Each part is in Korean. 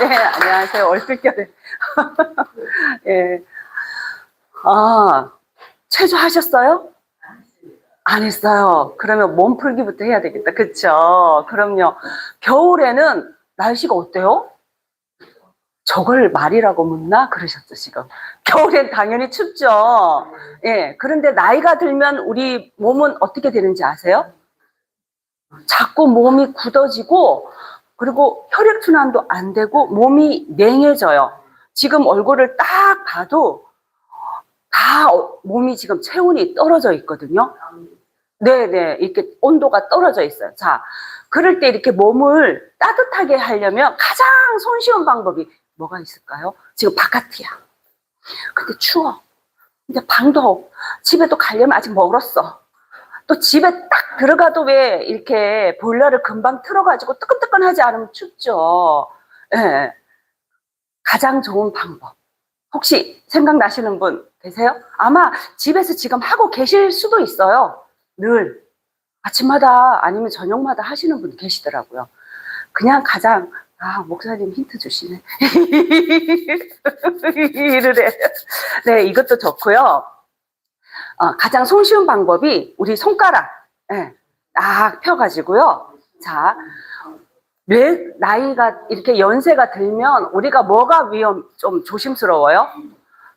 네, 안녕하세요. 얼떨결에. 예. 아, 체조하셨어요? 안 했어요. 그러면 몸 풀기부터 해야 되겠다. 그쵸? 그럼요. 겨울에는 날씨가 어때요? 저걸 말이라고 묻나? 그러셨죠, 지금. 겨울엔 당연히 춥죠. 예. 그런데 나이가 들면 우리 몸은 어떻게 되는지 아세요? 자꾸 몸이 굳어지고, 그리고 혈액순환도 안 되고, 몸이 냉해져요. 지금 얼굴을 딱 봐도, 다 어- 몸이 지금 체온이 떨어져 있거든요. 네네, 이렇게 온도가 떨어져 있어요. 자, 그럴 때 이렇게 몸을 따뜻하게 하려면 가장 손쉬운 방법이 뭐가 있을까요? 지금 바깥이야. 근데 추워. 근데 방도 없. 집에도 가려면 아직 멀었어. 또 집에 딱 들어가도 왜 이렇게 보일러를 금방 틀어가지고 뜨끈뜨끈하지 않으면 춥죠. 예. 가장 좋은 방법. 혹시 생각나시는 분 계세요? 아마 집에서 지금 하고 계실 수도 있어요. 늘. 아침마다 아니면 저녁마다 하시는 분 계시더라고요. 그냥 가장, 아, 목사님 힌트 주시네. 이르래. 네, 이것도 좋고요. 어, 가장 손쉬운 방법이 우리 손가락, 예, 딱 펴가지고요. 자, 뇌, 나이가 이렇게 연세가 들면 우리가 뭐가 위험, 좀 조심스러워요?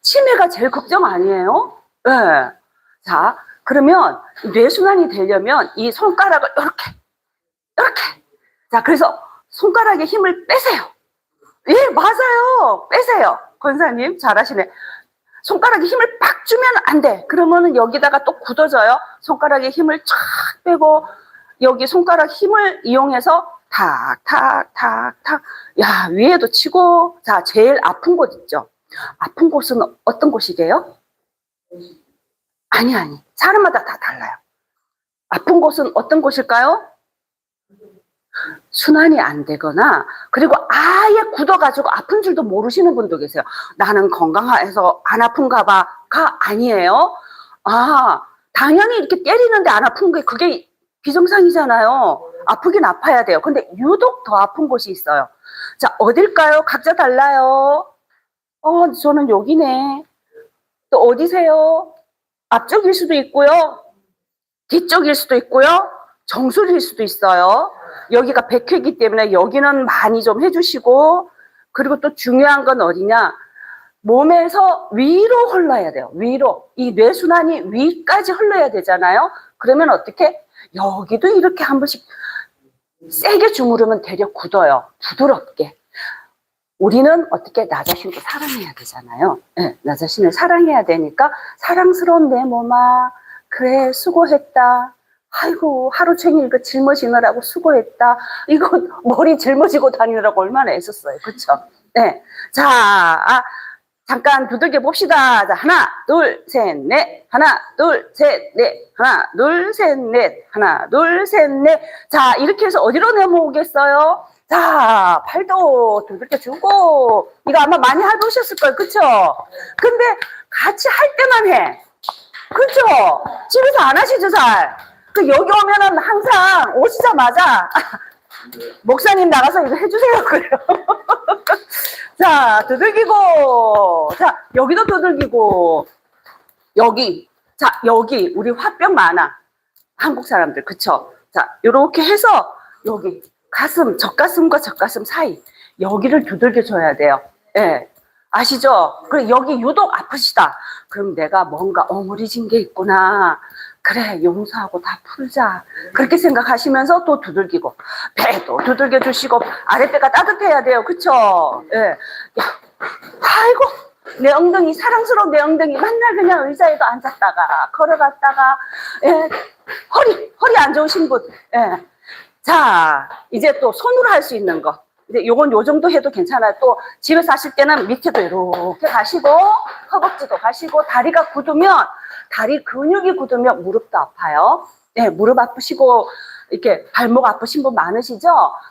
치매가 제일 걱정 아니에요? 예. 자, 그러면 뇌순환이 되려면 이 손가락을 이렇게, 이렇게. 자, 그래서 손가락에 힘을 빼세요. 예, 맞아요. 빼세요. 권사님, 잘하시네. 손가락에 힘을 팍 주면 안 돼. 그러면은 여기다가 또 굳어져요. 손가락에 힘을 쫙 빼고, 여기 손가락 힘을 이용해서 탁, 탁, 탁, 탁. 야, 위에도 치고. 자, 제일 아픈 곳 있죠? 아픈 곳은 어떤 곳이게요? 아니, 아니. 사람마다 다 달라요. 아픈 곳은 어떤 곳일까요? 순환이 안 되거나, 그리고 아예 굳어가지고 아픈 줄도 모르시는 분도 계세요. 나는 건강해서 안 아픈가 봐가 아니에요. 아, 당연히 이렇게 때리는데 안 아픈 게 그게 비정상이잖아요. 아프긴 아파야 돼요. 근데 유독 더 아픈 곳이 있어요. 자, 어딜까요? 각자 달라요. 어, 저는 여기네. 또 어디세요? 앞쪽일 수도 있고요. 뒤쪽일 수도 있고요. 정수리일 수도 있어요. 여기가 백회기 때문에 여기는 많이 좀 해주시고, 그리고 또 중요한 건 어디냐? 몸에서 위로 흘러야 돼요. 위로. 이 뇌순환이 위까지 흘러야 되잖아요. 그러면 어떻게? 여기도 이렇게 한 번씩 세게 주무르면 되려 굳어요. 부드럽게. 우리는 어떻게 나 자신도 사랑해야 되잖아요. 네, 나 자신을 사랑해야 되니까 사랑스러운 내 몸아, 그래, 수고했다. 아이고, 하루 종일 그 짊어지느라고 수고했다. 이거 머리 짊어지고 다니느라고 얼마나 애썼어요. 그쵸? 네. 자, 아, 잠깐 두들겨 봅시다. 자, 하나, 둘, 셋, 넷. 하나, 둘, 셋, 넷. 하나, 둘, 셋, 넷. 하나, 둘, 셋, 넷. 자, 이렇게 해서 어디로 내모으겠어요? 자, 팔도 두들겨 주고. 이거 아마 많이 해보셨을 거예요. 그쵸? 근데 같이 할 때만 해. 그쵸? 집에서 안 하시죠, 잘? 그 여기 오면은 항상 오시자마자 목사님 나가서 이거 해주세요. 그래요. 자, 두들기고. 자, 여기도 두들기고. 여기. 자, 여기. 우리 화병 많아. 한국 사람들. 그쵸? 자, 요렇게 해서 여기. 가슴, 젖가슴과 젖가슴 사이. 여기를 두들겨 줘야 돼요. 예. 아시죠? 그리고 여기 유독 아프시다. 그럼 내가 뭔가 어무리진 게 있구나. 그래, 용서하고 다 풀자. 그렇게 생각하시면서 또 두들기고, 배도 두들겨 주시고, 아랫배가 따뜻해야 돼요. 그쵸? 예. 야, 아이고, 내 엉덩이, 사랑스러운 내 엉덩이 맨날 그냥 의자에도 앉았다가, 걸어갔다가, 예. 허리, 허리 안 좋으신 분, 예. 자, 이제 또 손으로 할 수 있는 거. 근데 요건 요 정도 해도 괜찮아요. 또 집에서 하실 때는 밑에도 이렇게 가시고, 허벅지도 가시고, 다리가 굳으면, 다리 근육이 굳으면 무릎도 아파요. 네, 무릎 아프시고, 이렇게 발목 아프신 분 많으시죠?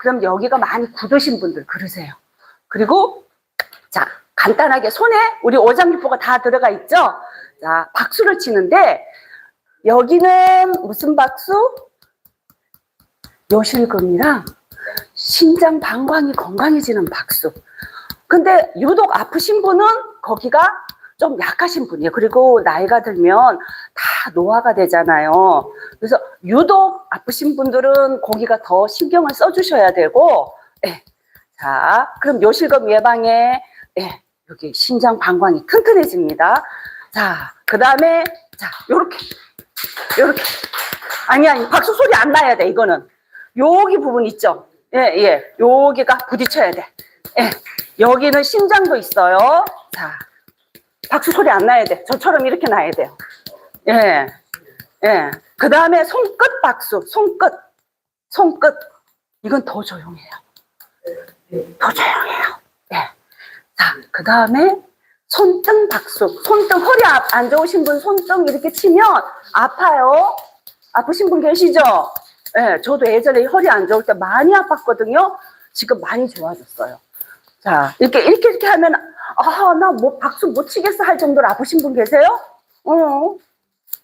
그럼 여기가 많이 굳으신 분들 그러세요. 그리고, 자, 간단하게 손에 우리 오장기포가 다 들어가 있죠? 자, 박수를 치는데, 여기는 무슨 박수? 요실금이랑 신장 방광이 건강해지는 박수. 근데 유독 아프신 분은 거기가 좀 약하신 분이에요. 그리고 나이가 들면 다 노화가 되잖아요. 그래서 유독 아프신 분들은 거기가 더 신경을 써주셔야 되고, 예. 자, 그럼 요실금 예방에, 예, 여기 신장 방광이 튼튼해집니다. 자, 그 다음에, 자, 요렇게, 요렇게. 아니, 아니, 박수 소리 안 나야 돼, 이거는. 여기 부분 있죠? 예, 예. 여기가 부딪혀야 돼. 예. 여기는 심장도 있어요. 자, 박수 소리 안 나야 돼. 저처럼 이렇게 나야 돼요. 예. 예. 그 다음에 손끝 박수, 손끝. 손끝. 이건 더 조용해요. 더 조용해요. 예. 자, 그 다음에 손등 박수. 손등, 허리 아- 안 좋으신 분 손등 이렇게 치면 아파요. 아프신 분 계시죠? 예, 저도 예전에 허리 안 좋을 때 많이 아팠거든요. 지금 많이 좋아졌어요. 자, 이렇게, 이렇게, 이렇게 하면, 아, 나 뭐 박수 못 치겠어 할 정도로 아프신 분 계세요? 어,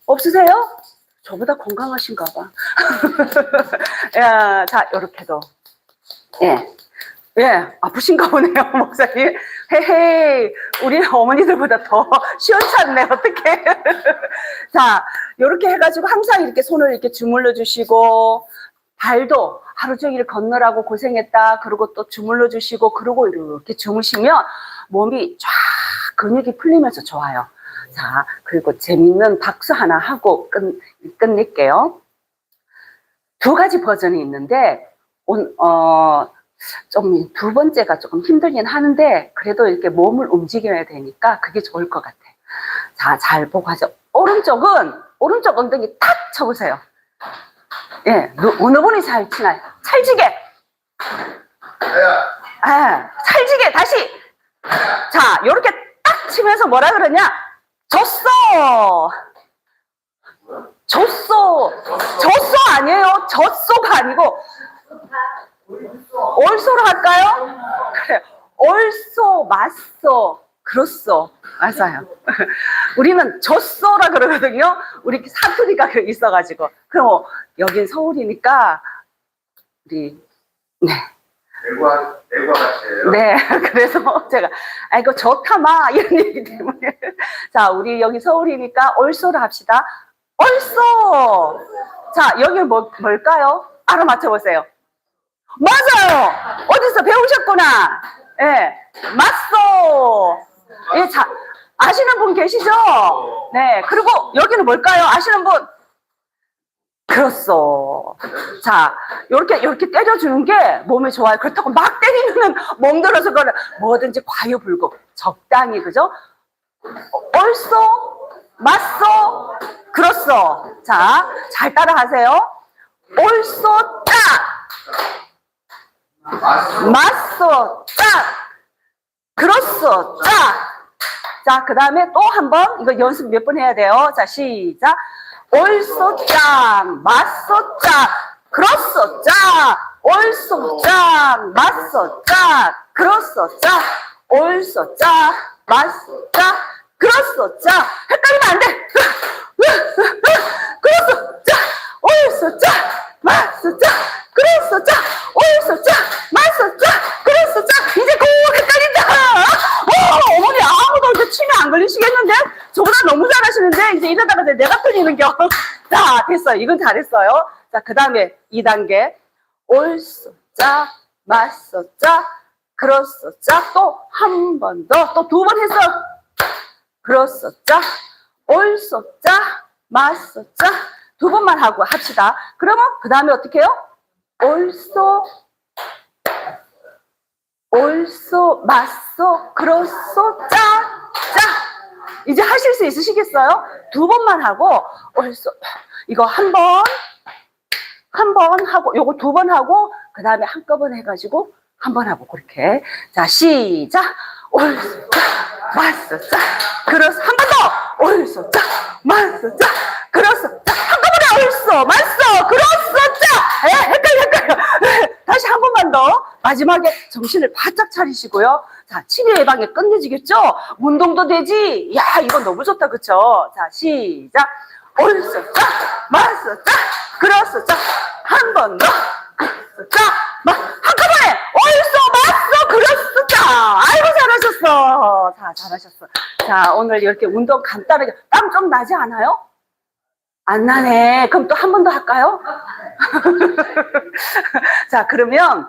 없으세요? 저보다 건강하신가 봐. 야, 자, 요렇게도. 예. 예, 아프신가 보네요, 목사님. 헤헤이, 우리 어머니들보다 더 시원찮네, 어떡해. 자, 요렇게 해가지고 항상 이렇게 손을 이렇게 주물러 주시고, 발도 하루 종일 걷느라고 고생했다. 그리고 또 주물러 주시고, 그러고 이렇게 주무시면 몸이 쫙 근육이 풀리면서 좋아요. 자, 그리고 재밌는 박수 하나 하고 끝, 끝낼게요. 두 가지 버전이 있는데, 온, 어, 좀 두 번째가 조금 힘들긴 하는데, 그래도 이렇게 몸을 움직여야 되니까 그게 좋을 것 같아. 자, 잘 보고 하죠. 오른쪽은, 오른쪽 엉덩이 탁 쳐보세요. 예, 누- 어느 분이 잘 치나요? 찰지게! 아, 찰지게! 다시! 자, 요렇게 딱 치면서 뭐라 그러냐? 졌어! 졌어! 졌어 아니에요. 졌소가 아니고, 얼쏘로 할까요? 그래. 얼쏘, 맞소, 그렇소. 맞아요. 우리는 졌소라 그러거든요. 우리 사투리가 그 있어가지고. 그럼 뭐, 여긴 서울이니까, 우리, 네. 네, 그래서 제가 아이고 좋다 마 이런 얘기 때문에 자 우리 여기 서울이니까 얼쏘를 합시다. 얼쏘. 자 여기 뭐 뭘까요? 알아맞혀 보세요. 맞아요. 어디서 배우셨구나. 예, 맞소. 예, 자 아시는 분 계시죠? 네, 그리고 여기는 뭘까요? 아시는 분? 그렇소. 자, 요렇게, 요렇게 때려주는 게 몸에 좋아요. 그렇다고 막 때리면은 멍들어서 그래. 뭐든지 과유불급. 적당히, 그죠? 어, 얼쏘, 맞소, 그렇소. 자, 잘 따라 하세요. 얼쏘, 딱! 맞소. 맞소, 딱! 그렇소, 딱! 자, 그 다음에 또 한 번, 이거 연습 몇 번 해야 돼요. 자, 시작. 올소짱, 맞소짱, 그렇소짱, 올소짱, 맞소짱, 그렇소짱, 올소짱, 맞소짱, 그렇소짱. 헷갈리면 안 돼. 그렇소짱, 올소짱, 맞소짱, 그렇소짱, 올소짱, 맞소짱, 그렇소짱. 이제 꼭 헷갈린다. 어, 어머니 아무도 이렇게 치면 안 걸리시겠는데? 저보다 너무 잘하시는데 이제 이러다가 내가 틀리는겨. 자, 됐어요. 이건 잘했어요. 자, 그 다음에 2단계. 올소자, 맞소자, 그렇소자. 또 한 번 더. 또 두번 했어. 그렇소자, 올소자, 맞소자. 두 번만 하고 합시다. 그러면 그 다음에 어떻게 해요? 올소, 올소, 맞소, 그렇소, 짜, 짜. 이제 하실 수 있으시겠어요? 두 번만 하고, 올소, 이거 한 번, 한 번 하고, 요거 두 번 하고, 그 다음에 한꺼번에 해가지고, 한 번 하고, 그렇게. 자, 시작. 올소, 짜, 맞소, 짜, 그렇소, 한 번 더! 올소, 짜, 맞소, 짜, 그렇소, 짜, 올소, 맞소, 그렇소, 짜! 에, 헷갈려, 헷갈려. 다시 한 번만 더. 마지막에 정신을 바짝 차리시고요. 자, 치매 예방에 끝내지겠죠? 운동도 되지? 야, 이거 너무 좋다, 그쵸? 자, 시작. 올소, 짜, 맞소, 짜, 그렇소, 짜. 한번 더. 그렇소, 짜, 막 한꺼번에 어딨어 맞어 그랬었다 아이고 잘하셨어 자 잘하셨어 자 오늘 이렇게 운동 간단하게 땀 좀 나지 않아요? 안 나네 그럼 또 한 번 더 할까요? 자 그러면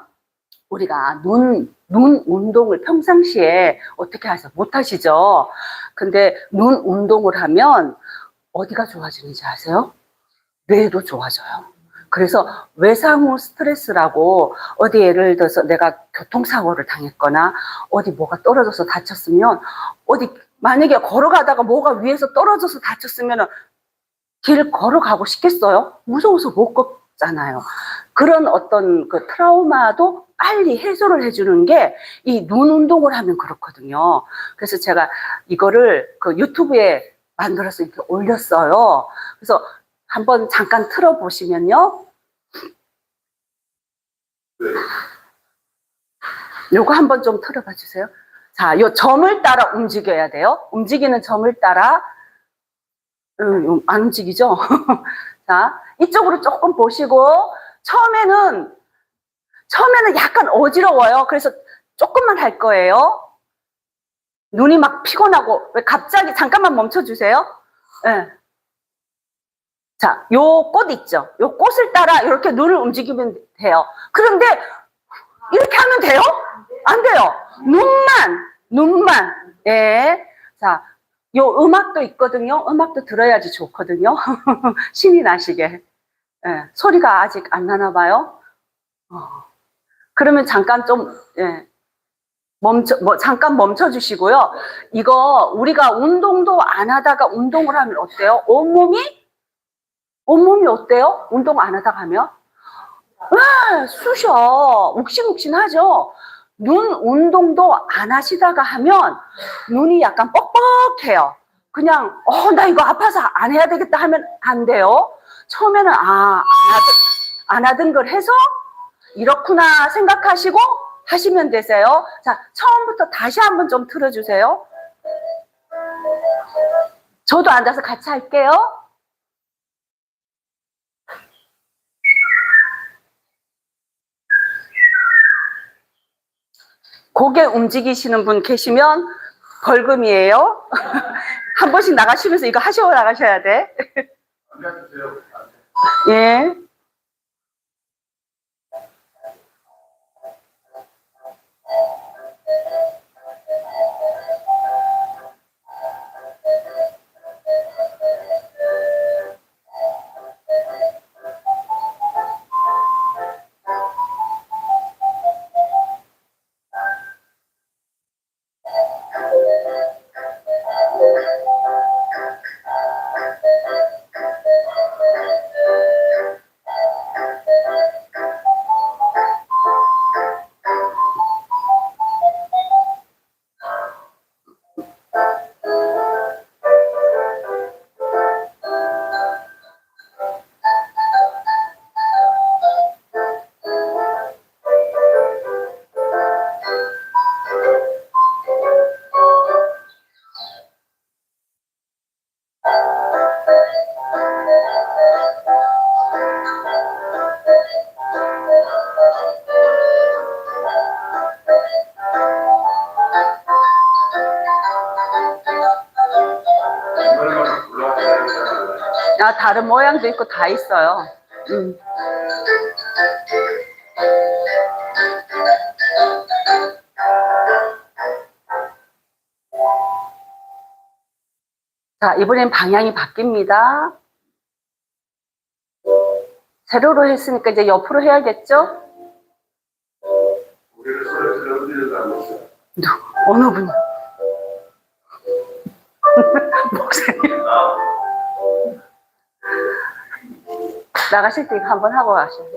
우리가 눈, 눈 운동을 평상시에 어떻게 하세요? 못 하시죠? 근데 눈 운동을 하면 어디가 좋아지는지 아세요? 뇌도 좋아져요. 그래서 외상후 스트레스라고 어디 예를 들어서 내가 교통사고를 당했거나 어디 뭐가 떨어져서 다쳤으면 어디 만약에 걸어가다가 뭐가 위에서 떨어져서 다쳤으면 길 걸어가고 싶겠어요? 무서워서 못 걷잖아요. 그런 어떤 그 트라우마도 빨리 해소를 해주는 게 이 눈 운동을 하면 그렇거든요. 그래서 제가 이거를 그 유튜브에 만들어서 이렇게 올렸어요. 그래서 한번 잠깐 틀어보시면요. 요거 한번 좀 틀어봐 주세요. 자, 요 점을 따라 움직여야 돼요. 움직이는 점을 따라, 음, 안 움직이죠? 자, 이쪽으로 조금 보시고, 처음에는, 처음에는 약간 어지러워요. 그래서 조금만 할 거예요. 눈이 막 피곤하고, 왜 갑자기, 잠깐만 멈춰주세요. 예. 자, 요 꽃 있죠? 요 꽃을 따라 이렇게 눈을 움직이면 돼요. 그런데, 이렇게 하면 돼요? 안 돼요. 눈만, 눈만. 예. 자, 요 음악도 있거든요. 음악도 들어야지 좋거든요. 신이 나시게. 예. 소리가 아직 안 나나 봐요. 어. 그러면 잠깐 좀, 예. 멈춰, 뭐, 잠깐 멈춰 주시고요. 이거 우리가 운동도 안 하다가 운동을 하면 어때요? 온몸이? 온몸이 어때요? 운동 안 하다가 하면? 아, 쑤셔. 욱신욱신하죠? 눈 운동도 안 하시다가 하면 눈이 약간 뻑뻑해요. 그냥, 어, 나 이거 아파서 안 해야 되겠다 하면 안 돼요. 처음에는, 아, 안 하던, 안 하던 걸 해서 이렇구나 생각하시고 하시면 되세요. 자, 처음부터 다시 한번 좀 틀어주세요. 저도 앉아서 같이 할게요. 고개 움직이시는 분 계시면 벌금이에요. 한 번씩 나가시면서 이거 하시고 나가셔야 돼. 예. 아, 다른 모양도 있고 다 있어요. 음. 자, 이번엔 방향이 바뀝니다. 세로로 했으니까 이제 옆으로 해야겠죠? 어느 분이? 목사님. 나 나가실 때 이거 한번 하고 가셔요.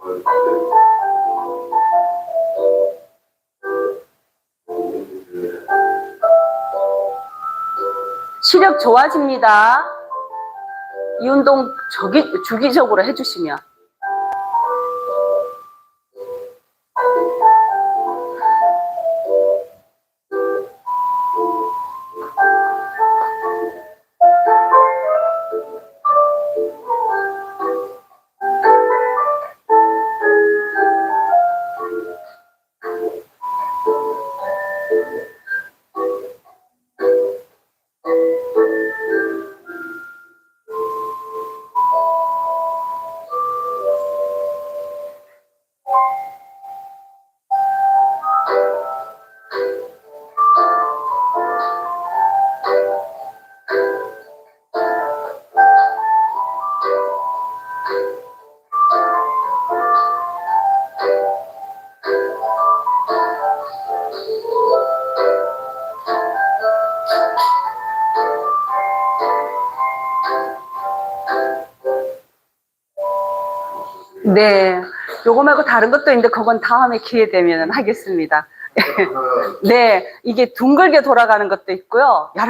오늘 시력 좋아집니다. 이 운동 저기, 주기적으로 해주시면. 네. 요거 말고 다른 것도 있는데 그건 다음에 기회 되면 하겠습니다. 그 네. 이게 둥글게 돌아가는 것도 있고요. 여러